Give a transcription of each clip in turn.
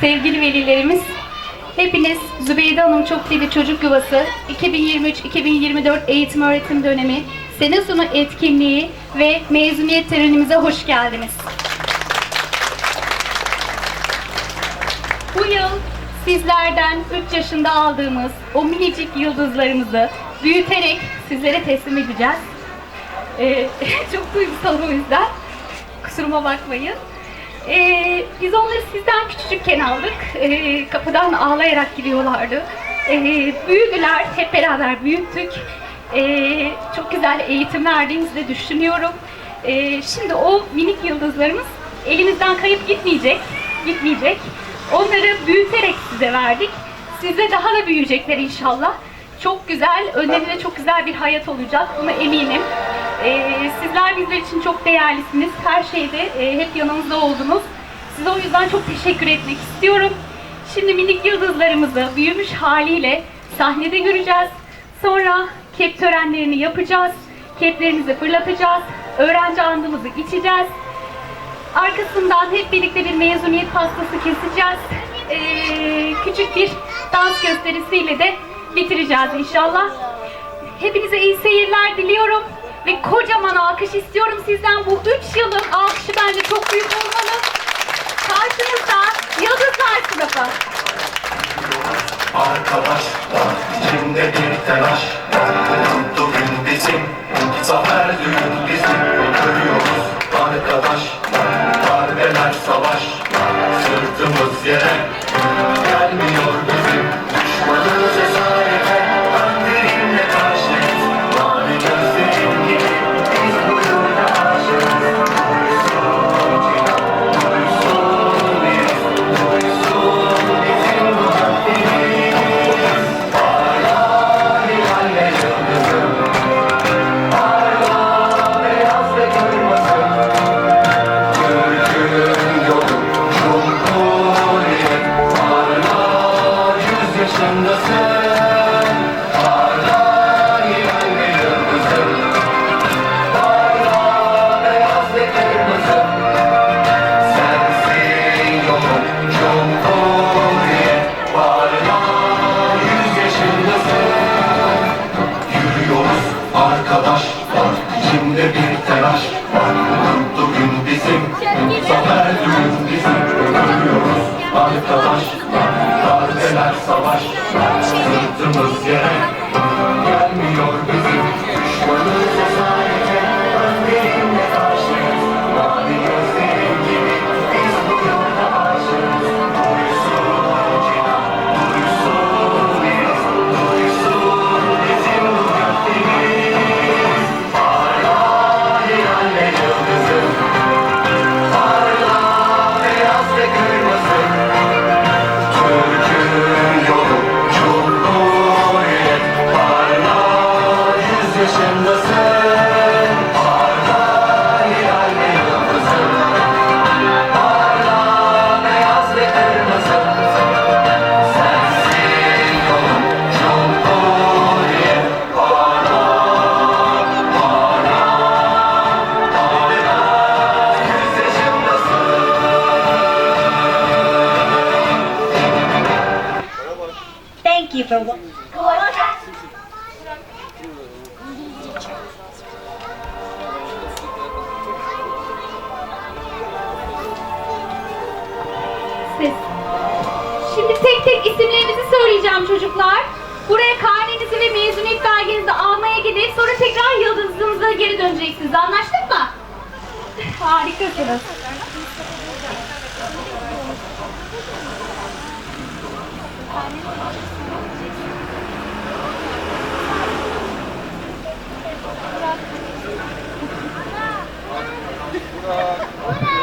sevgili velilerimiz, hepiniz Zübeyde Hanım Çok Dili Çocuk Yuvası 2023-2024 eğitim öğretim dönemi sene sonu etkinliği ve mezuniyet törenimize hoş geldiniz. Bu yıl sizlerden 3 yaşında aldığımız o minicik yıldızlarımızı büyüterek sizlere teslim edeceğiz. Ee, çok duygusal o yüzden. Kusuruma bakmayın. Ee, biz onları sizden küçücükken aldık. Ee, kapıdan ağlayarak giriyorlardı. Ee, büyüdüler, hep beraber büyüttük. Ee, çok güzel eğitim verdiğimizi de düşünüyorum. Ee, şimdi o minik yıldızlarımız elimizden kayıp gitmeyecek, gitmeyecek. Onları büyüterek size verdik. Size daha da büyüyecekler inşallah. Çok güzel, önlerinde çok güzel bir hayat olacak. Buna eminim. Ee, sizler bizler için çok değerlisiniz. Her şeyde e, hep yanımızda oldunuz. Size o yüzden çok teşekkür etmek istiyorum. Şimdi minik yıldızlarımızı büyümüş haliyle sahnede göreceğiz. Sonra kep törenlerini yapacağız. Keplerimizi fırlatacağız. Öğrenci andımızı içeceğiz. Arkasından hep birlikte bir mezuniyet pastası keseceğiz. Ee, küçük bir dans gösterisiyle de bitireceğiz inşallah. Hepinize iyi seyirler diliyorum. Ve kocaman alkış istiyorum sizden. Bu üç yılın alkışı bence çok büyük olmalı. Karşınızda Yıldızlar sınıfı. Arkadaşlar içimde bir telaş Mutlu gün bizim Zafer düğün bizim Görüyoruz arkadaşlar Darbeler savaş Sırtımız yere siz. Şimdi tek tek isimlerinizi söyleyeceğim çocuklar. Buraya karnenizi ve mezuniyet belgenizi almaya gidip sonra tekrar yıldızınıza geri döneceksiniz. Anlaştık mı? Harikasınız. Burak. Burak.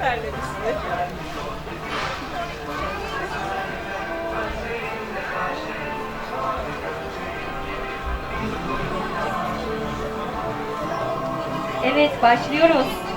Terlemişsin. Evet başlıyoruz.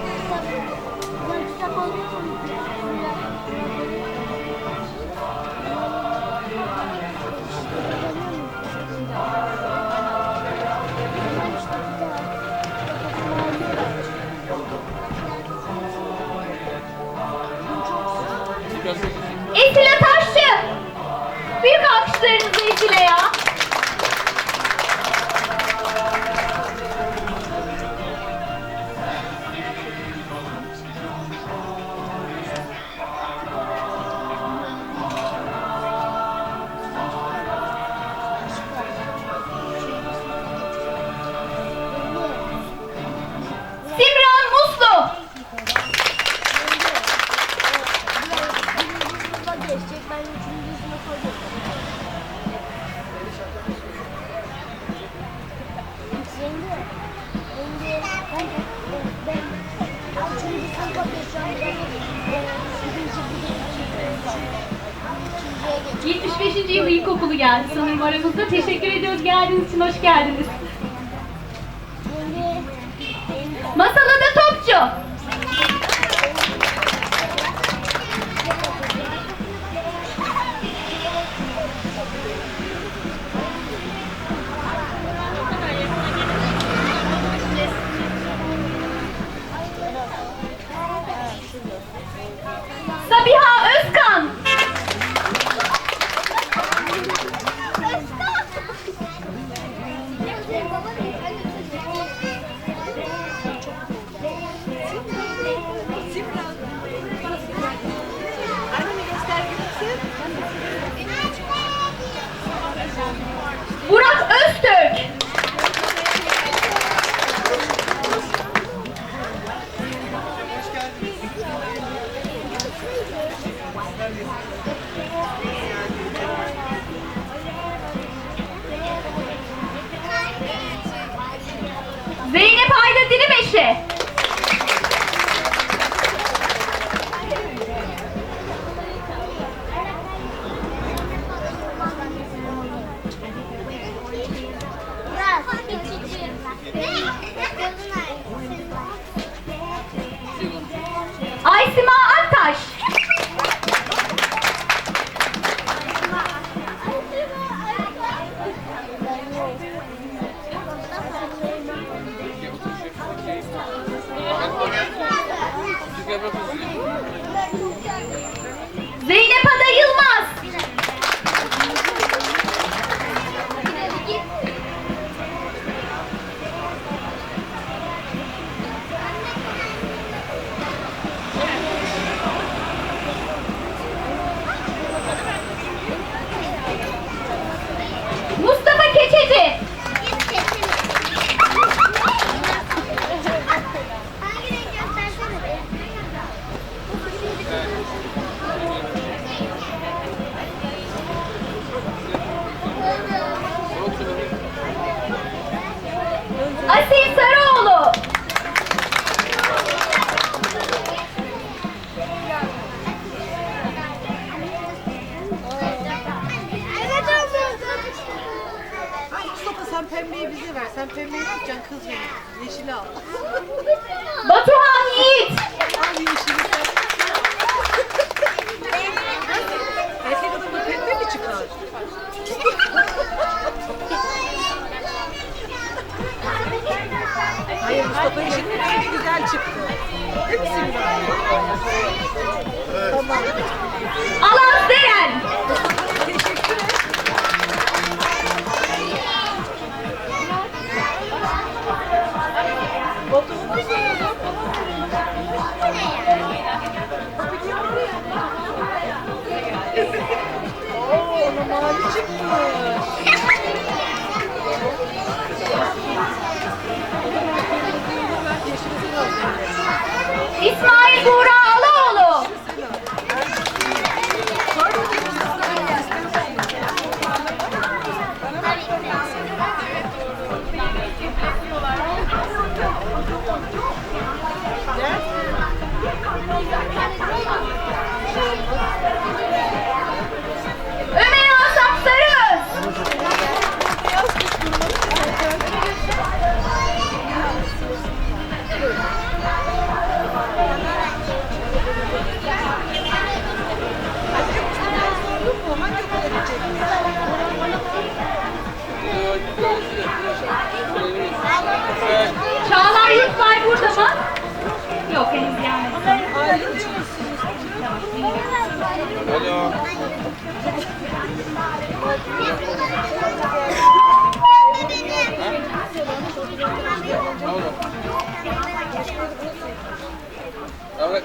Zeynep Ayda Dilimeşe.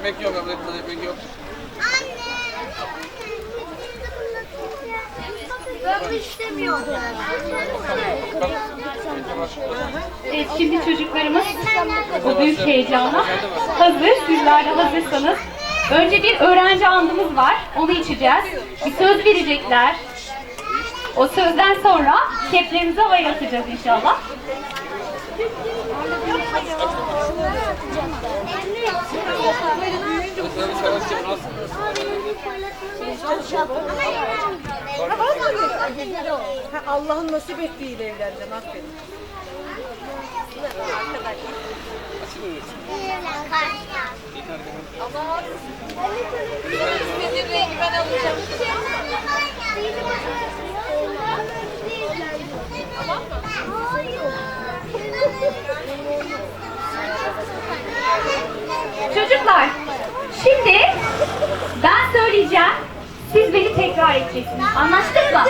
Ekmek yok, yavrum ekmek, yok. Ben. Evet, şimdi çocuklarımız o büyük heyecana hazır. Sizler de hazırsanız. Önce bir öğrenci andımız var. Onu içeceğiz. Bir söz verecekler. O sözden sonra keplerimizi havaya atacağız inşallah. Hadi sana bir şarap içelim, al. Ha, Allah'ın nasip ettiğiyle evleneceğim aferin. Çocuklar, şimdi ben söyleyeceğim. Siz beni tekrar edeceksiniz. Anlaştık mı?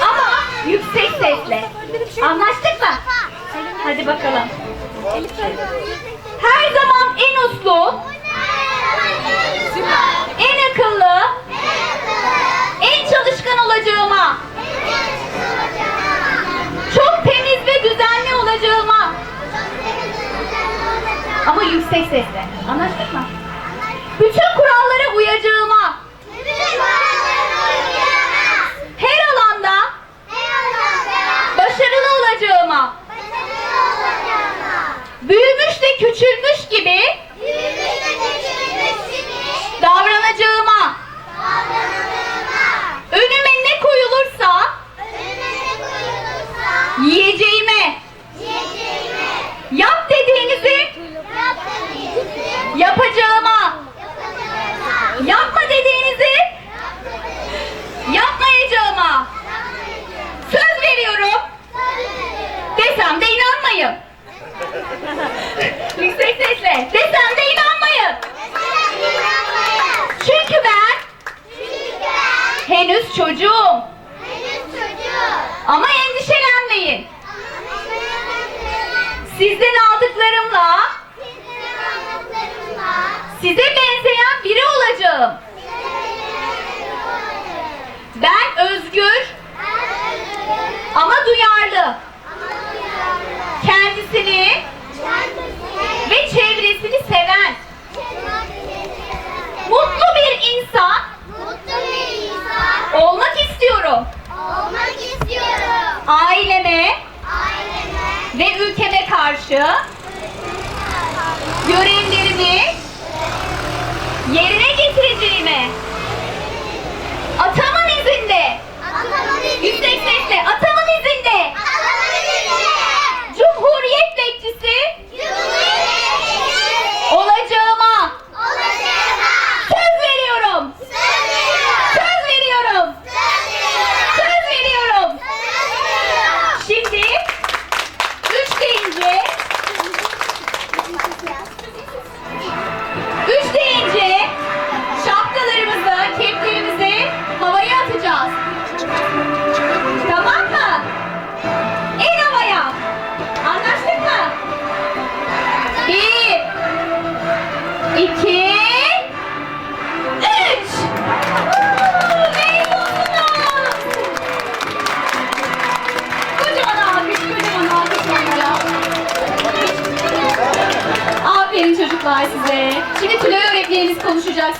Ama yüksek sesle. Anlaştık mı? Hadi bakalım. Her zaman en uslu, en akıllı, en çalışkan olacağıma, yüksek sesle. Anlaştık mı? Bütün henüz çocuğum. Ama endişelenmeyin. Sizden aldıklarımla size benzeyen yerine getireceğime atamın izinde atamın izniyle. yüksek sesle atamın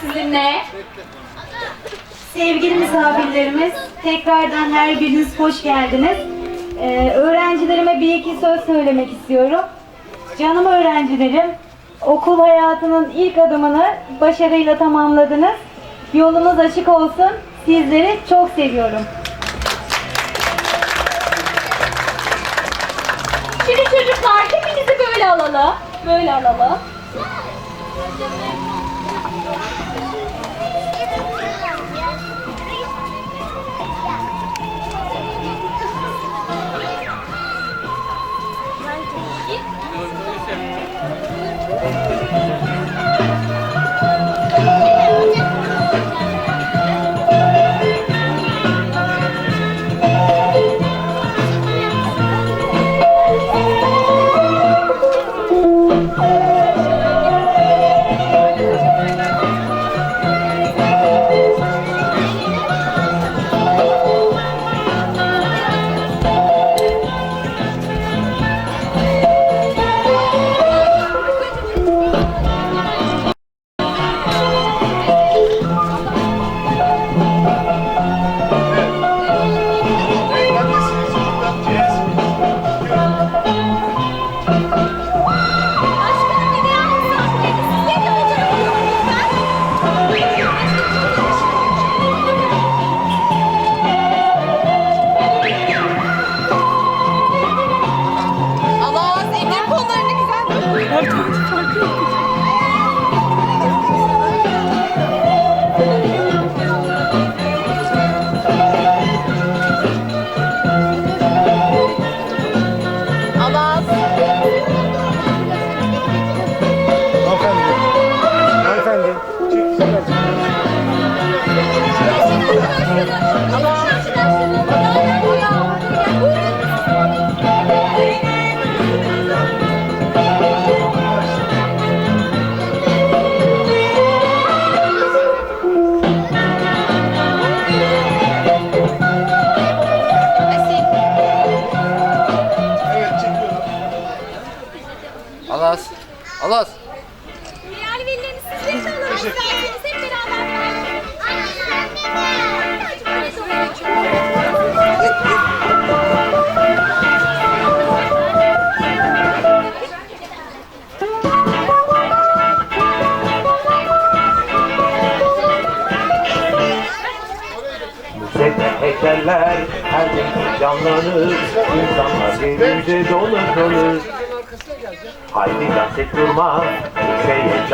sizinle. Sevgili misafirlerimiz, tekrardan her biriniz hoş geldiniz. Ee, öğrencilerime bir iki söz söylemek istiyorum. Canım öğrencilerim, okul hayatının ilk adımını başarıyla tamamladınız. Yolunuz açık olsun. Sizleri çok seviyorum. Şimdi çocuklar hepinizi böyle alalım. Böyle alalım.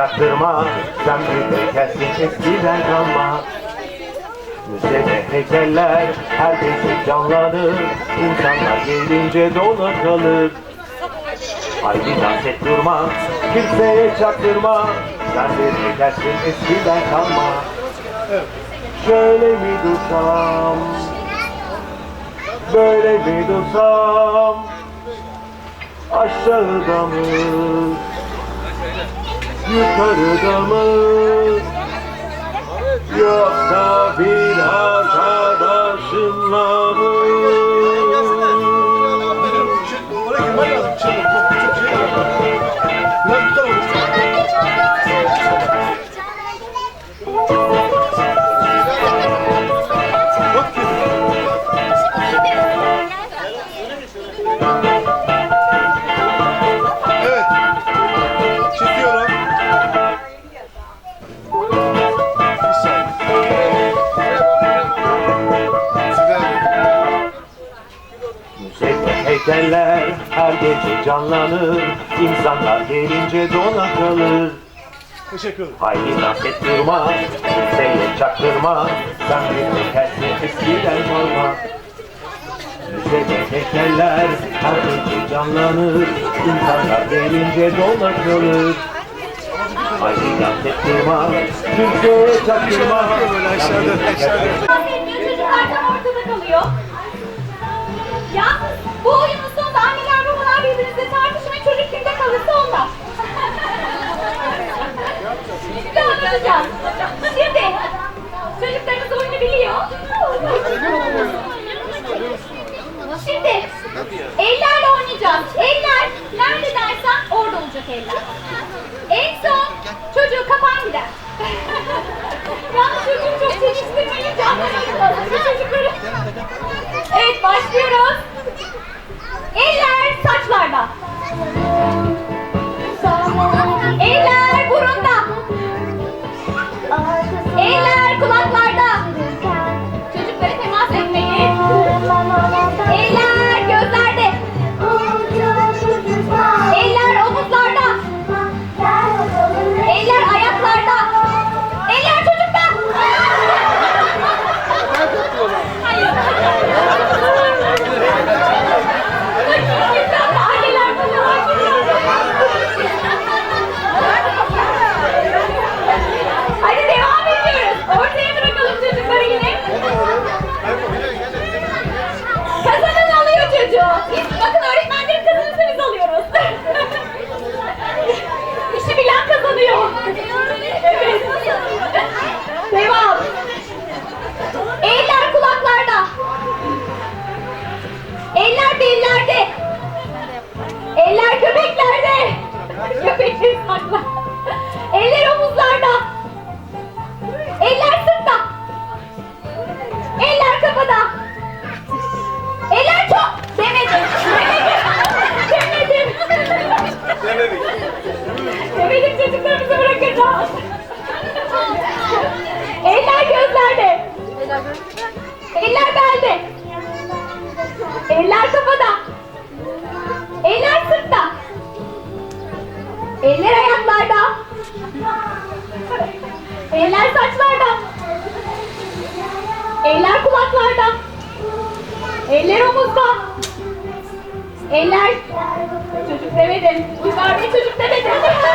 Çaktırma. Sen bir heykelsin eskiden kalma. Müzede heykeller her gece canlanır. İnsanlar gelince dolu kalır. Haydi dans et durma, kimseye çaktırma. Sen bir heykelsin eskiden kalma. Şöyle mi dursam, böyle mi dursam, aşağıda mı, yukarıda mı, yoksa bir arkadaşımla mı? Teşekkür ederim. Haydi dans et durma, kimseye çaktırma, sen bir heykelsin eskiden kalma. Müzede heykeller her gece canlanır, insanlar gelince dona kalır. Haydi dans et durma, kimseye çaktırma, sen bir Evet başlıyoruz. Göbekleri sakla. Eller omuzlarda. Eller sırtta. Eller kafada. Eller çok. Demedim. Demedim. Demedim. Demedim çocuklarımızı bırakacağız. Eller gözlerde. Eller belde. Eller kafada. Eller ayaklarda. Eller saçlarda. Eller kulaklarda. Eller omuzda. Eller çocuk demedim. Uygar Bey çocuk demedim.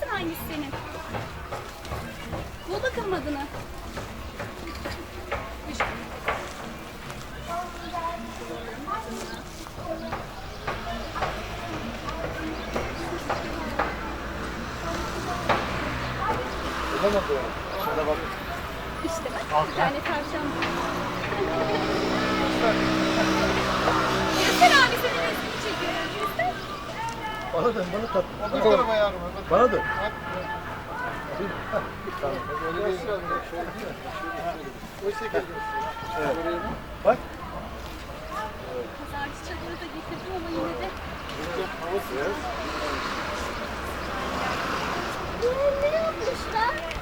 misin hangisi senin? Bul bakalım adını. Bulamadı. Şurada bak. İşte bak bir tane tavşan. Göster abi senin resmini çekiyorum. Bana dön, bana tat. Öbür tamam. tarafa yavrum. Öbür bana dön. Tamam. Öyle değil. Şöyle değil mi? O şekilde. Evet. Bak. Evet. Pazar çiçekleri de getirdim ama yine de. Çok havasız. Ne yapmışlar?